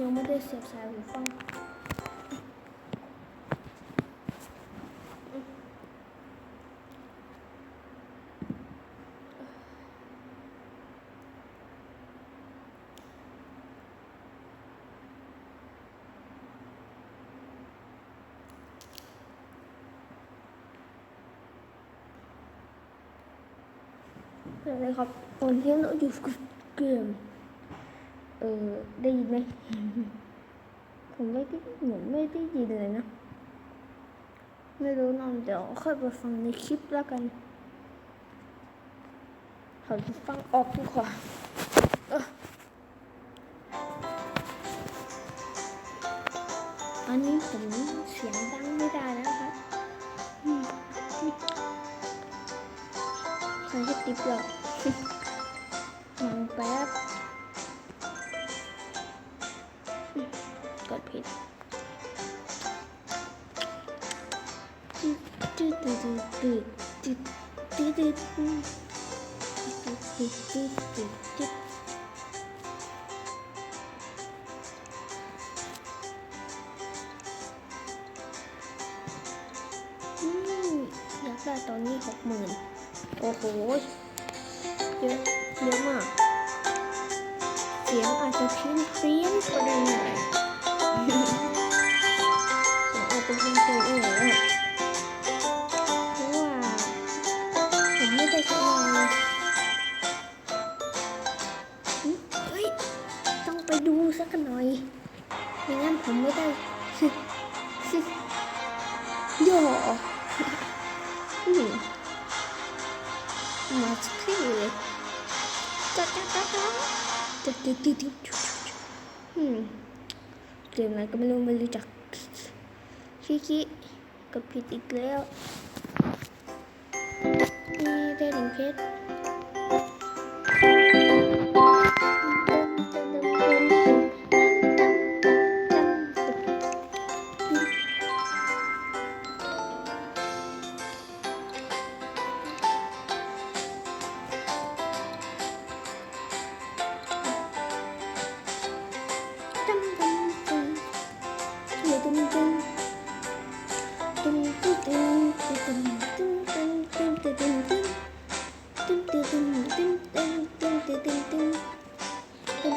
ยังไม่ได้เสียบสายหูฟังเลยครับตอนที่เราอยู่กับเกม เออได้ยินไหมผมไม่ได้เหมืไม่ได้ยินเลยนะ ไม่รู้นอนเดี๋ยวค่อยไปฟังในคลิปแล้วกันขอฟังออกดีกว่าอันนี้ผมเสียงดังไม่ได้นะคะใครจะติดหรอกมันแป๊บ อยากได้ตอนนี้หกหมื่นโอ้โห เยอะ เยอะมาก เสียงอาจจะเพี้ยนเพี้ยนก็ได้หน่อยเสีอาจจะเพี้ยนเพี้ยนเออเพราะว่าผมไม่ได้ใช้งาน ผมไม่ได้โย่มาสครีเลยจ้าจ้าจ้าจ้าจ้าจ้าจ้าจ้าอืมเรียนก็ไม่รู้ไม่รู้จักคิคิกัผิดอีกแล้วนี่ได้ถึงเพชร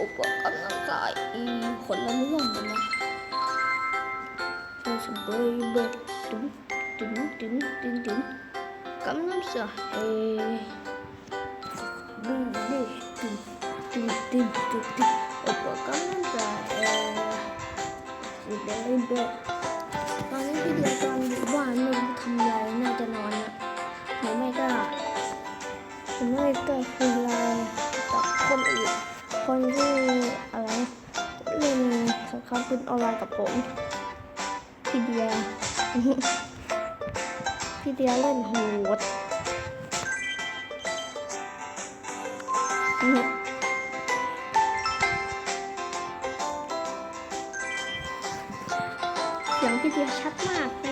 อุปกรณ์กำลังกายขนละม่วงเลนะเธอสบายแบบตึ้มตึ้มตึ้มตึ้มตึ้มกำลังสเฮเอดูดูตึ้มตึ้มตึ้มตึ้มตุ้มอุปกรณ์กำลังกายสบายแบบตอนนี้พี่เดียว ออนไลน์กับผม พี่เดีย พี่เดียเล่นโหดเสียงพี่เดียชัดมาก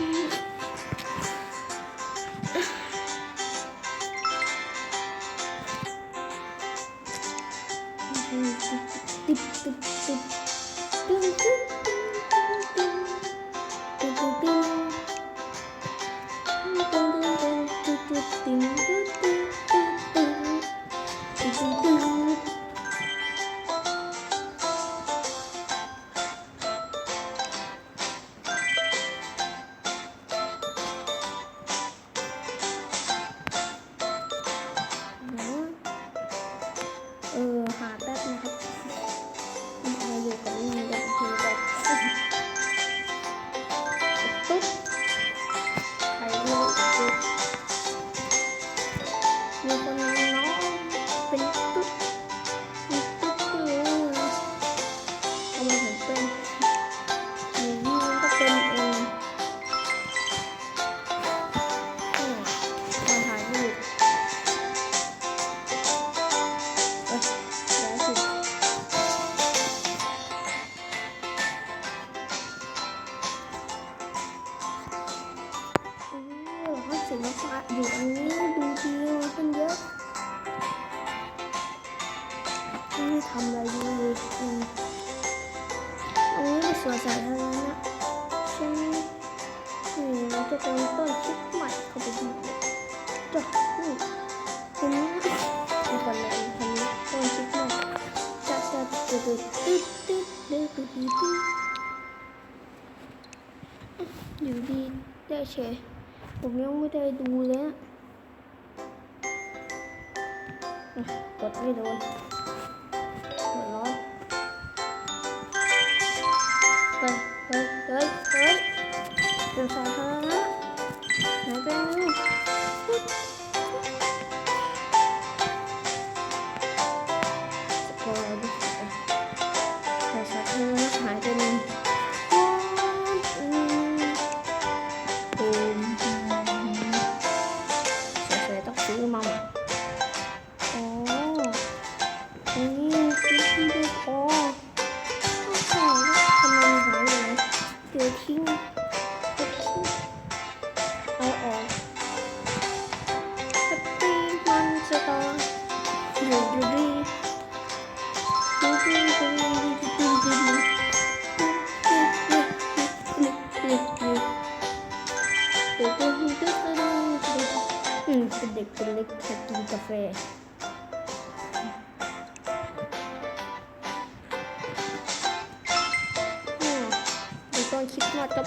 you. ทำอะไรอยู่อืมอันนี้เป็นสวนสาธารณะใช่ไหมนี่เราจะเป็นต้นคิดใหม่เข้าไปดูจ้ะนี่เห็นไหมมีคนเลยเห็นไหมต้นคิดใหม่จะจะจะจะตึ๊ดตึ๊ดตึ๊ดตึ๊ดตึ๊ดตึ๊ดอยู่ดีได้เฉยผมยังไม่ได้ดูเลยกดไม่โดน Cần câu cá. 14, 15, oo. Happy months ito. Dudududud. Dudududud. Dudududud. Dudududud. Dudududud. mantap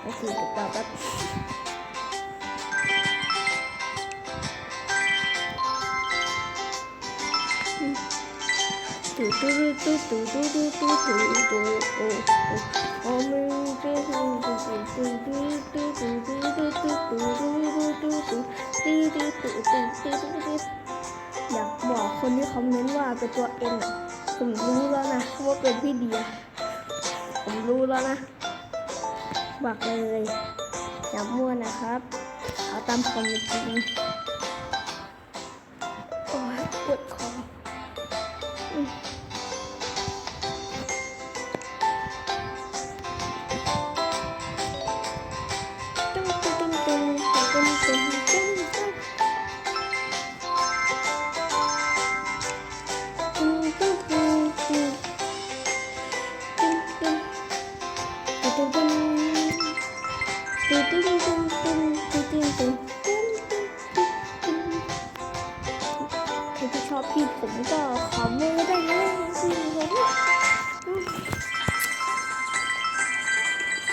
Masih ketabat Thank you. บอกคนที่คอมเมนต์ว่าเป็นตัวเอ็นผมรู้แล้วนะว่าเป็นพี่เดีย ผมรู้แล้วนะบอกเลยอย่ามั่วนะครับ เอาตามความจริง รที่ชอบพี่ผมก็ขอมือได้เลยพี่ผม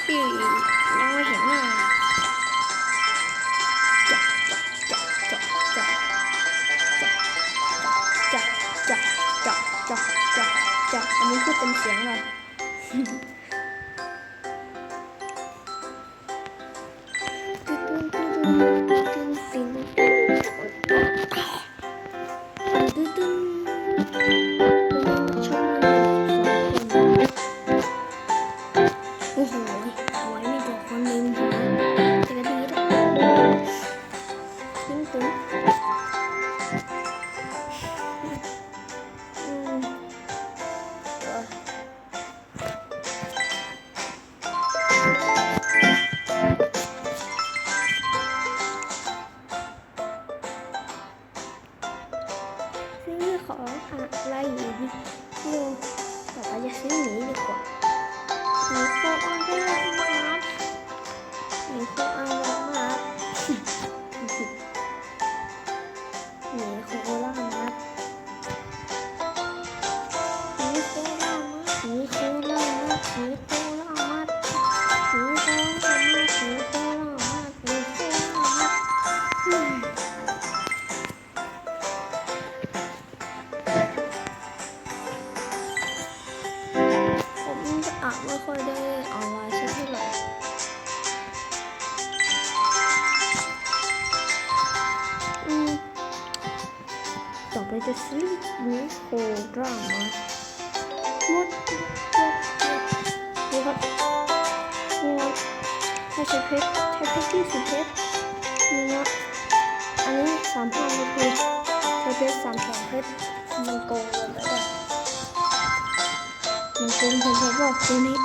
พี่ยังไม่เห็นหน้าจับจับจับจับจับจับจับจับจับจับจับอันนี้พูดเป็นเสียงอะไร 来一笔，我把大家分你一块。你说按这个干嘛？你说按干嘛？ เลยจะซื้อนี้โคดรามาหมดนี่ครับนี่นะถ้าใช้เพชรใช้เพชรยี่สิบเพชรนี่นะอันนี้สามพันนี่คือใช้เพชรสามสองเพชรมันโกงเลยแต่ว่ามันโกงผมเพราะว่าตัวนี้